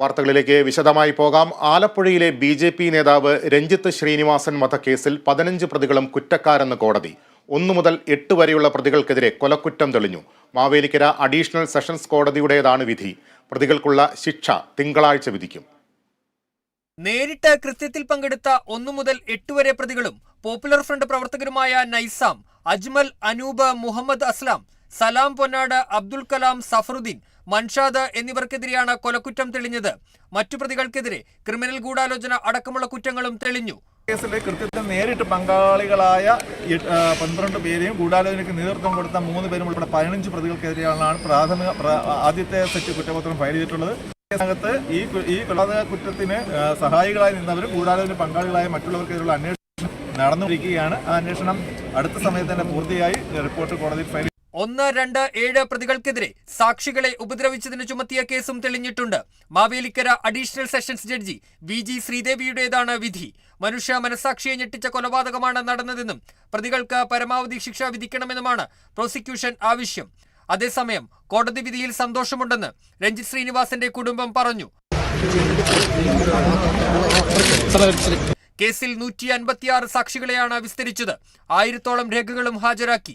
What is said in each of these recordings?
വാർത്തകളിലേക്ക് വിശദമായി പോകാം. ആലപ്പുഴയിലെ ബി ജെ പി നേതാവ് രഞ്ജിത്ത് ശ്രീനിവാസൻ വധക്കേസിൽ പതിനഞ്ച് പ്രതികളും കുറ്റക്കാരെന്ന് കോടതി. ഒന്നു മുതൽ എട്ട് വരെയുള്ള പ്രതികൾക്കെതിരെ കൊലക്കുറ്റം തെളിഞ്ഞു. മാവേലിക്കര അഡീഷണൽ സെഷൻസ് കോടതിയുടേതാണ് വിധി. പ്രതികൾക്കുള്ള ശിക്ഷ തിങ്കളാഴ്ച വിധിക്കും. നേരിട്ട് കൃത്യത്തിൽ പങ്കെടുത്ത ഒന്നു മുതൽ എട്ട് വരെ പ്രതികളും പോപ്പുലർ ഫ്രണ്ട് പ്രവർത്തകരുമായ നൈസാം അജ്മൽ അനൂപ് മുഹമ്മദ് അസ്ലാം സലാം പൊന്നാട് അബ്ദുൽ കലാം സഫറുദ്ദീൻ മൻഷാദ് എന്നിവർക്കെതിരെയാണ് കൊലക്കുറ്റം തെളിഞ്ഞത്. മറ്റു പ്രതികൾക്കെതിരെ ക്രിമിനൽ ഗൂഢാലോചന അടക്കമുള്ള കുറ്റങ്ങളും തെളിഞ്ഞു. കേസിലെ കൃത്യത്തിൽ നേരിട്ട് പങ്കാളികളായ പന്ത്രണ്ട് പേരെയും ഗൂഢാലോചനയ്ക്ക് നേതൃത്വം കൊടുത്ത മൂന്ന് പേരും ഉൾപ്പെടെ പതിനഞ്ച് പ്രതികൾക്കെതിരെയാണ് പ്രാഥമിക ആദ്യത്തെ സെറ്റ് കുറ്റപത്രം ഫയൽ ചെയ്തിട്ടുള്ളത്. കേസിനകത്ത് ഈ ഈ കൊലപാതക കുറ്റത്തിന് സഹായികളായി നിന്നവരും ഗൂഢാലോചന പങ്കാളികളായ മറ്റുള്ളവർക്കെതിരെയുള്ള അന്വേഷണം നടന്നുകൊണ്ടിരിക്കുകയാണ്. ആ അന്വേഷണം അടുത്ത സമയത്ത് തന്നെ പൂർത്തിയായി. റിപ്പോർട്ട് കോടതിയിൽ ഫയൽ ഒന്ന് രണ്ട് ഏഴ് പ്രതികൾക്കെതിരെ സാക്ഷികളെ ഉപദ്രവിച്ചതിന് ചുമത്തിയ കേസും തെളിഞ്ഞിട്ടുണ്ട്. Mavelikkara additional sessions judge V G ശ്രീദേവിയുടേതാണ് വിധി. മനുഷ്യ മനസാക്ഷിയെ ഞെട്ടിച്ച കൊലപാതകമാണ് നടന്നതെന്നും പ്രതികൾക്ക് പരമാവധി ശിക്ഷ വിധിക്കണമെന്നുമാണ് പ്രോസിക്യൂഷൻ ആവശ്യം. അതേസമയം കോടതി വിധിയിൽ സന്തോഷമുണ്ടെന്ന് രഞ്ജിത് ശ്രീനിവാസന്റെ കുടുംബം പറഞ്ഞു. കേസിൽ നൂറ്റി അൻപത്തിയാറ് സാക്ഷികളെയാണ് വിസ്തരിച്ചത്. ആയിരത്തോളം രേഖകളും ഹാജരാക്കി.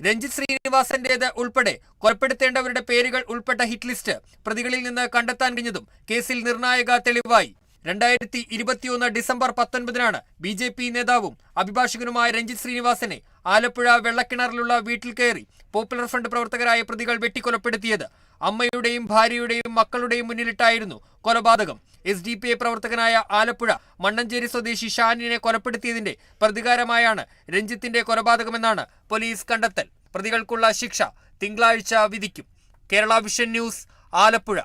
രഞ്ജിത് ശ്രീനിവാസന്റേത് ഉൾപ്പെടെ കൊലപ്പെടുത്തേണ്ടവരുടെ പേരുകൾ ഉൾപ്പെട്ട ഹിറ്റ് ലിസ്റ്റ് പ്രതികളിൽ നിന്ന് കണ്ടെത്താൻ കഴിഞ്ഞതും കേസിൽ നിർണായക തെളിവായി. രണ്ടായിരത്തി ഇരുപത്തിയൊന്ന് ഡിസംബർ പത്തൊൻപതിനാണ് ബി ജെ പി നേതാവും അഭിഭാഷകനുമായ രഞ്ജിത് ശ്രീനിവാസനെ ആലപ്പുഴ വെള്ളക്കിണറിലുള്ള വീട്ടിൽ കയറി പോപ്പുലർ ഫ്രണ്ട് പ്രവർത്തകരായ പ്രതികൾ വെട്ടിക്കൊലപ്പെടുത്തിയത്. അമ്മയുടെയും ഭാര്യയുടെയും മക്കളുടെയും മുന്നിലിട്ടായിരുന്നു കൊലപാതകം. എസ് ഡി പി ഐ പ്രവർത്തകനായ ആലപ്പുഴ മണ്ണഞ്ചേരി സ്വദേശി ഷാനിനെ കൊലപ്പെടുത്തിയതിന്റെ പ്രതികാരമായാണ് രഞ്ജിത്തിന്റെ കൊലപാതകമെന്നാണ് പോലീസ് കണ്ടെത്തൽ. പ്രതികൾക്കുള്ള ശിക്ഷ തിങ്കളാഴ്ച വിധിക്കും. Kerala vision news Alappuzha.